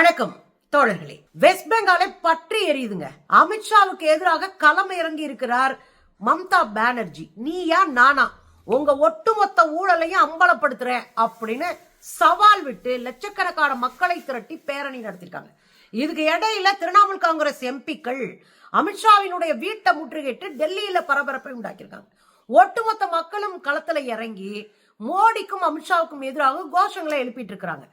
வணக்கம் தோழர்களே. வெஸ்ட் பெங்காலை பற்றி எரியுதுங்க. அமித்ஷாவுக்கு எதிராக களம் இறங்கி இருக்கிறார் மம்தா பானர்ஜி. நீயா நானா. உங்க ஒட்டுமொத்த ஊழலையும் அம்பலப்படுத்துறேன் அப்படின்னு சவால் விட்டு லட்சக்கணக்கான மக்களை திரட்டி பேரணி நடத்திருக்காங்க. இதுக்கு இடையில திரிணாமுல் காங்கிரஸ் எம்பிக்கள் அமித்ஷாவினுடைய வீட்டை முற்றுகையிட்டு டெல்லியில பரபரப்பை உண்டாக்கியிருக்காங்க. ஒட்டுமொத்த மக்களும் களத்துல இறங்கி மோடிக்கும் அமித்ஷாவுக்கும் எதிராக கோஷங்களை எழுப்பிட்டு இருக்கிறாங்க.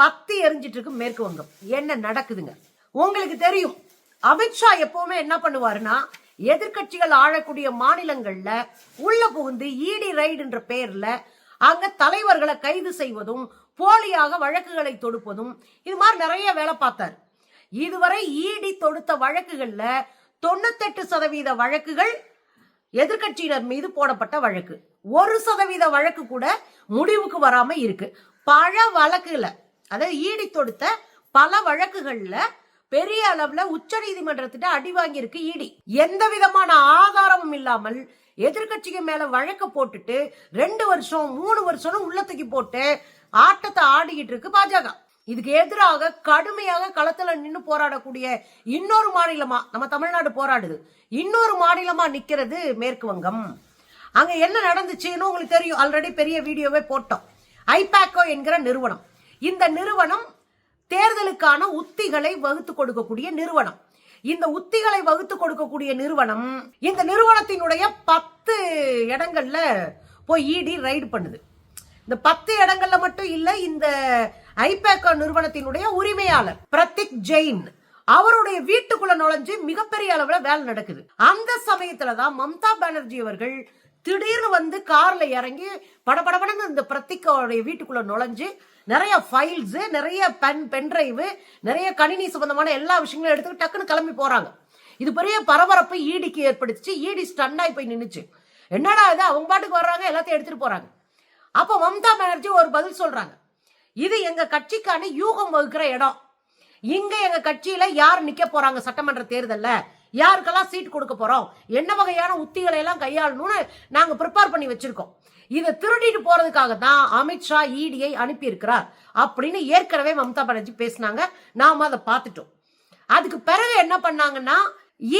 பக்தி எரிஞ்சிட்டு இருக்கு மேற்கு வங்கம். என்ன நடக்குதுங்க? உங்களுக்கு தெரியும். அமித்ஷா எப்பவுமே என்ன பண்ணுவாருன்னா எதிர்க்கட்சிகள் ஆழக்கூடிய மாநிலங்கள்ல உள்ள புகுந்து இடி ரைடுன்ற பேர்ல அங்க தலைவர்களை கைது செய்வதும் போலியாக வழக்குகளை தொடுப்பதும் இது மாதிரி நிறைய வேலை பார்த்தார். இதுவரை இடி தொடுத்த வழக்குகள்ல தொண்ணூத்தெட்டு சதவீத வழக்குகள் எதிர்க்கட்சியினர் மீது போடப்பட்ட வழக்கு. ஒரு சதவீத வழக்கு கூட முடிவுக்கு வராம இருக்கு. பல வழக்குல அதாவது ஈடி தொடுத்த பல வழக்குகள்ல பெரிய அளவுல உச்ச நீதிமன்றத்திட்ட அடி வாங்கியிருக்கு ஈடி. எந்த விதமான ஆதாரமும் இல்லாமல் எதிர்க்கட்சிக்கு மேல வழக்க போட்டுட்டு ரெண்டு வருஷம் மூணு வருஷம் உள்ளத்துக்கு போட்டு ஆட்டத்தை ஆடிக்கிட்டு இருக்கு பாஜக. இதுக்கு எதிராக கடுமையாக களத்துல நின்னு போராடக்கூடிய இன்னொரு மாநிலமா நம்ம தமிழ்நாடு போராடுது. இன்னொரு மாநிலமா நிக்கிறது மேற்கு வங்கம். அங்க என்ன நடந்துச்சுன்னு உங்களுக்கு தெரியும். ஆல்ரெடி பெரிய வீடியோவே போட்டோம். ஐபேக்கோ என்கிற நிறுவனம். இந்த நிறுவனம் தேர்தலுக்கான உத்திகளை வகுத்து கொடுக்கக்கூடிய நிறுவனம். இந்த உத்திகளை வகுத்து கொடுக்கக்கூடிய நிறுவனம் இந்த நிறுவனத்தினுடைய பத்து இடங்கள்ல போய் இடி ரைடு பண்ணுது. இந்த பத்து இடங்கள்ல மட்டும் இல்ல இந்த ஐபேக்கோ நிறுவனத்தினுடைய உரிமையாளர் பிரத்திக் ஜெயின் அவருடைய வீட்டுக்குள்ள நுழைஞ்சு மிகப்பெரிய அளவுல வேலை நடக்குது. அந்த சமயத்துலதான் மம்தா பானர்ஜி அவர்கள் திடீர்னு வந்து கார்ல இறங்கி படபடபடன்னு இந்த பிரத்திகாவுடைய வீட்டுக்குள்ள நுழைஞ்சு நிறைய ஃபைல்ஸ் நிறைய பென் பென்ட்ரைவு நிறைய கணினி சம்பந்தமான எல்லா விஷயங்களும் எடுத்து டக்குன்னு கிளம்பி போறாங்க. இது பெரிய பரபரப்பு ஈடிக்கு ஏற்படுத்துச்சு. ஈடி ஸ்டன்னாய் போய் நின்னுச்சு. என்னடா இது? அவங்க பாட்டுக்கு வர்றாங்க எல்லாத்தையும் எடுத்துட்டு போறாங்க. அப்போ மம்தா பானர்ஜி ஒரு பதில் சொல்றாங்க. இது எங்க கட்சிக்கான யூகம் வகுக்கிற இடம். இங்க எங்க கட்சியில யார் நிக்க போறாங்க சட்டமன்ற தேர்தல்ல? யாருக்கெல்லாம் சீட் கொடுக்க போறோம்? என்ன வகையான உத்திகளை எல்லாம் கையாளணும்னு நாங்க ப்ரிப்பேர் பண்ணி வச்சிருக்கோம். இதை திருடிட்டு போறதுக்காக தான் அமித்ஷா இடியை அனுப்பியிருக்கிறார் அப்படின்னு ஏற்கனவே மம்தா பானர்ஜி பேசினாங்க. நாம அதை பார்த்துட்டோம். அதுக்கு பிறகு என்ன பண்ணாங்கன்னா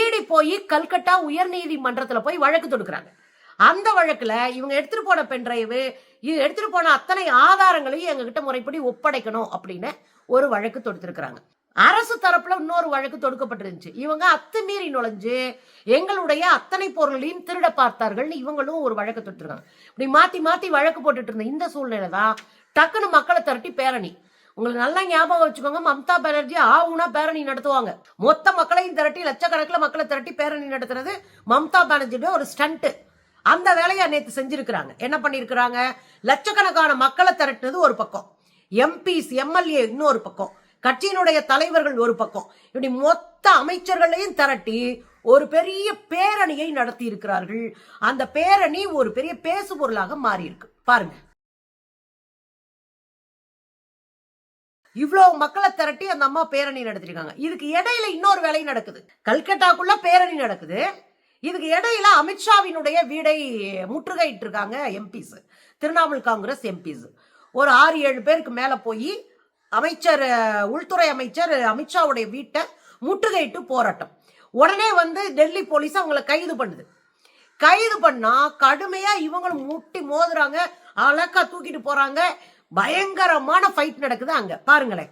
ஈடி போய் கல்கட்டா உயர்நீதிமன்றத்துல போய் வழக்கு தொடுக்கிறாங்க. அந்த வழக்குல இவங்க எடுத்துட்டு போன பென்டிரைவு இது எடுத்துட்டு போன அத்தனை ஆதாரங்களையும் எங்ககிட்ட முறைப்படி ஒப்படைக்கணும் அப்படின்னு ஒரு வழக்கு தொடுத்திருக்கிறாங்க. அரசு தரப்புல இன்னொரு வழக்கு தொடுக்கப்பட்டிருந்துச்சு. இவங்க அத்துமீறி நுழைஞ்சு எங்களுடைய அத்தனை பொருளையும் திருட பார்த்தார்கள்னு இவங்களும் ஒரு வழக்கு தொட்டிருக்காங்க இப்படி மாத்தி மாத்தி வழக்கு போட்டுட்டு இருந்த இந்த சூழ்நிலை தான் டக்குன்னு மக்களை திரட்டி பேரணி. உங்களுக்கு நல்லா ஞாபகம் வச்சுக்கோங்க மம்தா பானர்ஜி ஆவுனா பேரணி நடத்துவாங்க. மொத்த மக்களையும் திரட்டி லட்சக்கணக்கில் மக்களை திரட்டி பேரணி நடத்துறது மம்தா பானர்ஜியோட ஒரு ஸ்டண்ட்டு அந்த வேலையை நேற்று செஞ்சிருக்கிறாங்க. என்ன பண்ணியிருக்கிறாங்க? லட்சக்கணக்கான மக்களை திரட்டுனது ஒரு பக்கம். எம்பிஸ் எம்எல்ஏ இன்னொரு பக்கம். கட்சியினுடைய தலைவர்கள் ஒரு பக்கம். இப்படி மொத்த அமைச்சர்களையும் திரட்டி ஒரு பெரிய பேரணியை நடத்தி இருக்கிறார்கள் அந்த பேரணி ஒரு பெரிய பேசு பொருளாக மாறி இருக்கு பாருங்க. இவ்வளவு மக்களை திரட்டி அந்த அம்மா பேரணி நடத்திருக்காங்க இதுக்கு இடையில இன்னொரு வேலை நடக்குது. கல்கட்டாக்குள்ள பேரணி நடக்குது. இதுக்கு இடையில அமித்ஷாவினுடைய வீடை முற்றுகையிட்டு இருக்காங்க எம்பிஸ். திரிணாமுல் காங்கிரஸ் எம்பிஸ். ஒரு ஆறு ஏழு பேருக்கு மேல போய் அமைச்சர் உள்துறை அமைச்சர் அமித்ஷாவுடைய வீட்டை முற்றுகையிட்டு போராட்டம். உடனே வந்து டெல்லி போலீஸ் அவங்கள கைது பண்ணுது. கைது பண்ணா கடுமையா இவங்களும் முட்டி மோதுறாங்க அழகா தூக்கிட்டு போறாங்க. பயங்கரமான ஃபைட் நடக்குது அங்க. பாருங்களேன்.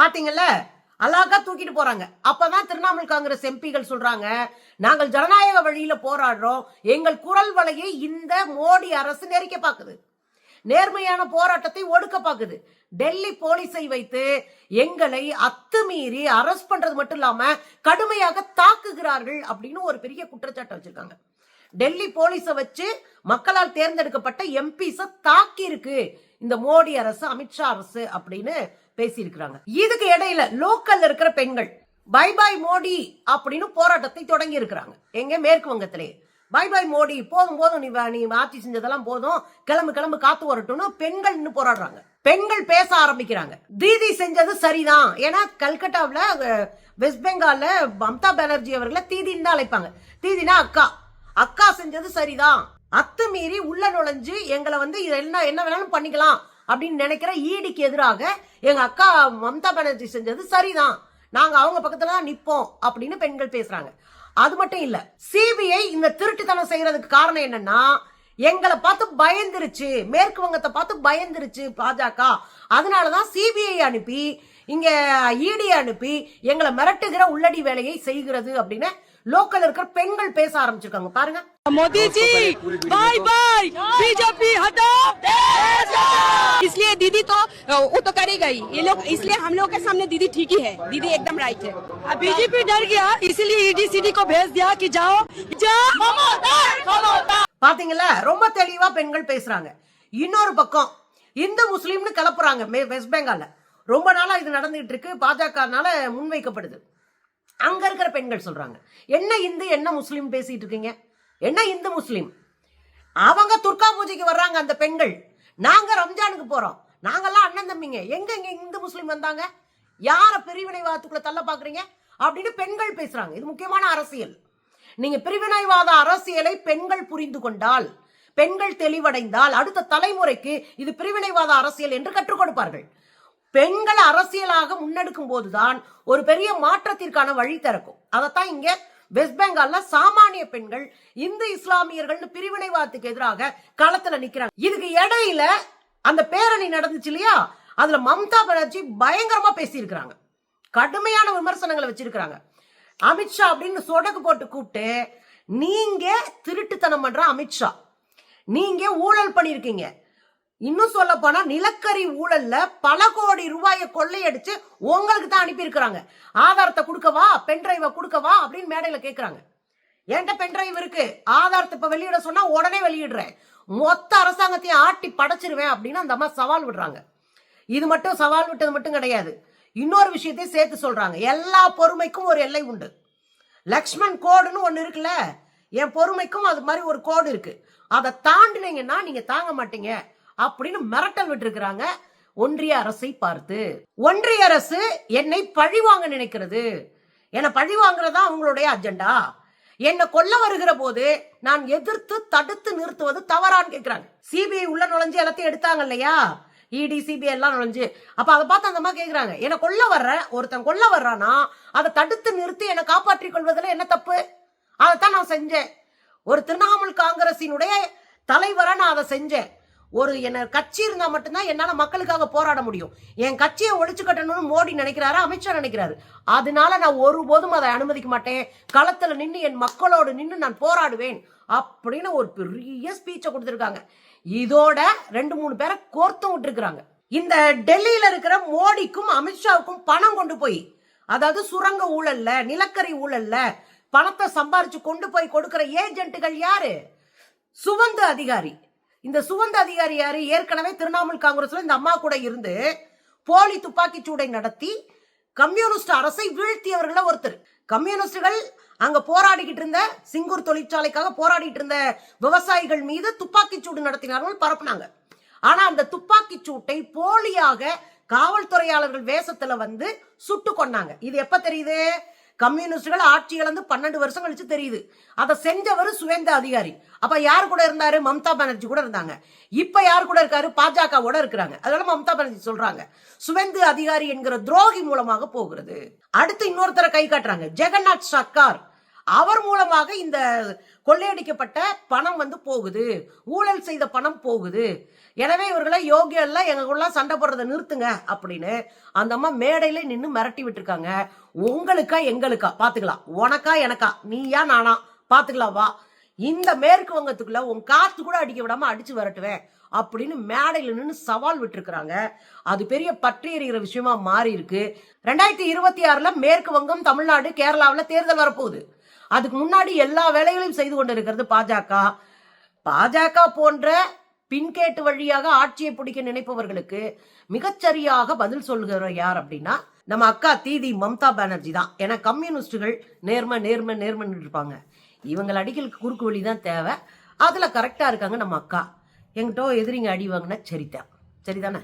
பாத்தீங்கல்ல? அழகா தூக்கிட்டு போறாங்க. அப்பதான் திரிணாமுல் காங்கிரஸ் எம்பிகள் சொல்றாங்க நாங்கள் ஜனநாயக வழியில போராடுறோம். எங்கள் குரல் வலையை இந்த மோடி அரசு நெரிக்க பாக்குது. நேர்மையான போராட்டத்தை ஒடுக்க பாக்குது. டெல்லி போலீஸை வைத்து எங்களை அத்துமீறி அரஸ்ட் பண்றது மட்டும் இல்லாம கடுமையாக தாக்குகிறார்கள் அப்படின்னு ஒரு பெரிய குற்றச்சாட்டு வச்சிருக்காங்க. டெல்லி போலீஸை வச்சு மக்களால் தேர்ந்தெடுக்கப்பட்ட எம்பிஸ தாக்கி இருக்கு இந்த மோடி அரசு அமித்ஷா அரசு அப்படின்னு பேசியிருக்கிறாங்க. இதுக்கு இடையில லோக்கல்ல இருக்கிற பெண்கள் பை பாய் மோடி அப்படின்னு போராட்டத்தை தொடங்கி இருக்கிறாங்க எங்க? மேற்கு வங்கத்திலே. பை பாய் மோடி போதும் போதும் நீ வா- நீ ஆட்சி செஞ்சதெல்லாம் போதும் கிளம்பு கிளம்பு காத்து வரட்டும்னு பெண்கள் இன்னும் போராடுறாங்க. பெண்கள் பேச ஆரம்பிக்கிறாங்க. தீதி செஞ்சது சரிதான். ஏன்னா கல்கட்டாவில் வெஸ்ட் பெங்கால்ல மம்தா பானர்ஜி அவர்களை தீதின்னு தான் அழைப்பாங்க. தீதினா அக்கா. அக்கா செஞ்சது சரிதான். அத்துமீறி உள்ள நுழைஞ்சு எங்களை வந்து என்ன என்ன வேணாலும் பண்ணிக்கலாம் அப்படின்னு நினைக்கிற ஈடிக்கு எதிராக எங்க அக்கா மம்தா பானர்ஜி செஞ்சது சரிதான். நாங்க அவங்க பக்கத்துல தான் நிப்போம் அப்படின்னு பெண்கள் பேசுறாங்க. அது மட்டும் இல்ல சிபிஐ இந்த திருட்டுத்தனம் செய்யறதுக்கு காரணம் என்னன்னா எங்களை பார்த்து பயந்துருச்சு மேற்கு வங்கத்தை பார்த்து பயந்துருச்சு பாஜக. அதனாலதான் சிபிஐ அனுப்பி இங்க இடி அனுப்பி எங்களை மிரட்டுகிற உள்ளடி வேலையை செய்கிறது அப்படின்னு லோக்கல் இருக்கிற பெண்கள் பேச ஆரம்பிச்சிருக்காங்க. பாருங்க. Modi ji bye bye BJP हटाओ इसलिए दीदी तो वो तो करी गई ये लोग इसलिए हम लोग के सामने दीदी ठीक ही है दीदी एकदम राइट है अब बीजेपी डर गया इसीलिए ईडी सीडी को भेज दिया कि जाओ जाओ பாத்தீங்களா ரொம்ப தெளிவா பெண்கள் பேசுறாங்க இன்னொரு பக்கம் இந்து முஸ்லீம்னு கிளப்புறாங்க மே- வெஸ்ட் பெங்கால்ல ரொம்ப நாளா இது நடந்துகிட்டு இருக்கு பாஜகனால முன்வைக்கப்படுது அங்க இருக்கிற பெண்கள் சொல்றாங்க என்ன இந்து என்ன முஸ்லீம் பேசிட்டு இருக்கீங்க என்ன இந்து முஸ்லீம்? அவங்க துர்கா பூஜைக்கு வர்றாங்க அந்த பெண்கள். நாங்க ரம்ஜானுக்கு போறோம். நாங்கெல்லாம் அண்ணன் தம்பிங்க. எங்க இங்க இந்து முஸ்லீம் வந்தாங்க? யார பிரிவினைவாதத்துக்குள்ள தள்ள பாக்குறீங்க? அப்படின்னு பெண்கள் பேசுறாங்க. இது முக்கியமான அரசியல். நீங்க பிரிவினைவாத அரசியலை பெண்கள் புரிந்து கொண்டால் பெண்கள் தெளிவடைந்தால் அடுத்த தலைமுறைக்கு இது பிரிவினைவாத அரசியல் என்று கற்றுக் கொடுப்பார்கள். பெண்களை அரசியலாக முன்னெடுக்கும் போதுதான் ஒரு பெரிய மாற்றத்திற்கான வழி திறக்கும். அதைத்தான் இங்க வெஸ்ட் பெங்கால்ல சாமானிய பெண்கள் இந்து இஸ்லாமியர்கள்னு பிரிவினைவாதத்துக்கு எதிராக களத்துல நிக்கிறாங்க. இதுக்கு இடையில அந்த பேரணி நடந்துச்சு இல்லையா? அதுல மம்தா பானர்ஜி பயங்கரமா பேசியிருக்கிறாங்க. கடுமையான விமர்சனங்களை வச்சிருக்கிறாங்க. அமித்ஷா அப்படின்னு சொடக்கு போட்டு கூப்பிட்டு நீங்க திருட்டுத்தனம் பண்ற அமித்ஷா நீங்க ஊழல் பண்ணிருக்கீங்க இன்னும் சொல்ல போனா நிலக்கரி ஊழல்ல பல கோடி ரூபாயை கொள்ளையடிச்சு உங்களுக்கு தான் அனுப்பியிருக்கிறாங்க. ஆதாரத்தை கொடுக்கவா பென்டிரைவை கொடுக்கவா அப்படின்னு மேடையில கேக்குறாங்க. என்கிட்ட பென்டிரைவ் இருக்கு? ஆதாரத்தை இப்ப வெளியிட சொன்னா உடனே வெளியிடுறேன். மொத்த அரசாங்கத்தையும் ஆட்டி படைச்சிருவேன் அப்படின்னு அந்த அம்மா சவால் விடுறாங்க. இது மட்டும் சவால் விட்டது மட்டும் கிடையாது. இன்னொரு விஷயத்தையும் சேர்த்து சொல்றாங்க. எல்லா பொறுமைக்கும் ஒரு எல்லை உண்டு. லக்ஷ்மண் கோடுன்னு ஒன்று இருக்குல்ல? என் பொறுமைக்கும் அது மாதிரி ஒரு கோடு இருக்கு. அதை தாண்டினீங்கன்னா நீங்க தாங்க மாட்டீங்க. அப்படின்னு மிரட்டல் விட்டுருக்கிறாங்க. ஒன்றிய அரசை பார்த்து ஒன்றிய அரசு என்னை பழிவாங்க நினைக்கிறது. என்னை பழிவாங்கிறதா அவங்களுடைய அஜெண்டா என்னை கொல்ல வருகிற போது நான் எதிர்த்து தடுத்து நிறுத்துவது தவறான்னு கேட்கிறாங்க சிபிஐ உள்ள நுழைஞ்சு எல்லாத்தையும் எடுத்தாங்க இல்லையா? இடி சிபிஐ எல்லாம் நுழைஞ்சு. அப்ப அதை பார்த்து அந்த மாதிரி கேட்கிறாங்க என்னை கொல்ல வர்ற ஒருத்தன் கொல்ல வர்றானா அதை தடுத்து நிறுத்தி என்னை காப்பாற்றிக் கொள்வதில் என்ன தப்பு? அதைத்தான் நான் செஞ்சேன். ஒரு திரிணாமுல் காங்கிரசினுடைய தலைவராக நான் அதை செஞ்சேன். ஒரு என்ன கட்சி இருந்தா மட்டும்தான் என்னால மக்களுக்காக போராட முடியும். என் கட்சியை ஒழிச்சு கட்டணும்னு மோடி நினைக்கிறாரு அமித்ஷா நினைக்கிறாரு. அதனால நான் ஒருபோதும் அதை அனுமதிக்க மாட்டேன். களத்துல நின்று என் மக்களோடு நின்று நான் போராடுவேன் அப்படின்னு ஒரு பெரிய ஸ்பீச்சை கொடுத்துருக்காங்க. இதோட ரெண்டு மூணு பேரை கோர்த்தும் விட்டுருக்குறாங்க. இந்த டெல்லியில இருக்கிற மோடிக்கும் அமித்ஷாவுக்கும் பணம் கொண்டு போய் அதாவது சுரங்க ஊழல்ல நிலக்கரி ஊழல்ல பணத்தை சம்பாரிச்சு கொண்டு போய் கொடுக்கிற ஏஜென்ட்டுகள் யாரு? சுவந்து அதிகாரி. இந்த சுவந்த அதிகாரி யாரு? ஏற்கனவே திரிணாமுல் காங்கிரஸ்ல இந்த அம்மா கூட இருந்து போலி துப்பாக்கி சூடை நடத்தி கம்யூனிஸ்ட் அரசை வீழ்த்தியவர்கள ஒருத்தர். கம்யூனிஸ்டுகள் அங்க போராடிக்கிட்டு இருந்த சிங்கூர் தொழிற்சாலைக்காக போராடிட்டு இருந்த விவசாயிகள் மீது துப்பாக்கி சூடு நடத்தினார்கள் பரப்புனாங்க. ஆனா அந்த துப்பாக்கி சூட்டை போலியாக காவல்துறையாளர்கள் வேஷத்துல வந்து சுட்டு கொண்டாங்க இது எப்ப தெரியுது? கம்யூனிஸ்டுகள் ஆட்சி இழந்து பன்னெண்டு வருஷம் கழிச்சு தெரியுது. அதை செஞ்சவர் சுவேந்த அதிகாரி. அப்ப யார் கூட இருந்தாரு? மம்தா பானர்ஜி கூட இருந்தாங்க. இப்ப யார் கூட இருக்காரு? பாஜகவோட இருக்கிறாங்க. அதனால மம்தா பானர்ஜி சொல்றாங்க. சுவேந்து அதிகாரி என்கிற துரோகி மூலமாக போகிறது. அடுத்து இன்னொருத்தரை கை காட்டுறாங்க. ஜெகநாத் சர்க்கார் அவர் மூலமாக இந்த கொள்ளையடிக்கப்பட்ட பணம் வந்து போகுது. ஊழல் செய்த பணம் போகுது. எனவே இவர்களை யோகியெல்லாம் எங்களுக்குலாம் சண்டை போடுறதை நிறுத்துங்க அப்படின்னு அந்த அம்மா மேடையில நின்று மிரட்டி விட்டுருக்காங்க. உங்களுக்கா எங்களுக்கா? பாத்துக்கலாம். உனக்கா எனக்கா? நீயா நானா? பாத்துக்கலாம் வா. இந்த மேற்கு வங்கத்துக்குள்ள உன் காத்து கூட அடிக்க விடாம அடிச்சு வரட்டுவேன் அப்படின்னு மேடையில நின்று சவால் விட்டுருக்காங்க அது பெரிய பற்றி எறிகிற விஷயமா மாறி இருக்கு ரெண்டாயிரத்தி இருபத்தி ஆறுல மேற்கு வங்கம் தமிழ்நாடு கேரளாவில் தேர்தல் வரப்போகுது. அதுக்கு முன்னாடி எல்லா வேலைகளையும் செய்து கொண்டிருக்கிறது பாஜக. பாஜக போன்ற பின்கேட்டு வழியாக ஆட்சியை பிடிக்க நினைப்பவர்களுக்கு மிகச்சரியாக பதில் சொல்கிற யார் அப்படின்னா நம்ம அக்கா தீதி மம்தா பானர்ஜி தான். ஏன்னா கம்யூனிஸ்டுகள் நேர்ம நேர்ம நேர்மன் இருப்பாங்க. இவங்கள அடிகளுக்கு குறுக்கு வழி தான் தேவை. அதுல கரெக்டா இருக்காங்க நம்ம அக்கா. எங்கிட்ட எதிரிங்க அடி வாங்கினா சரிதான். சரிதானே?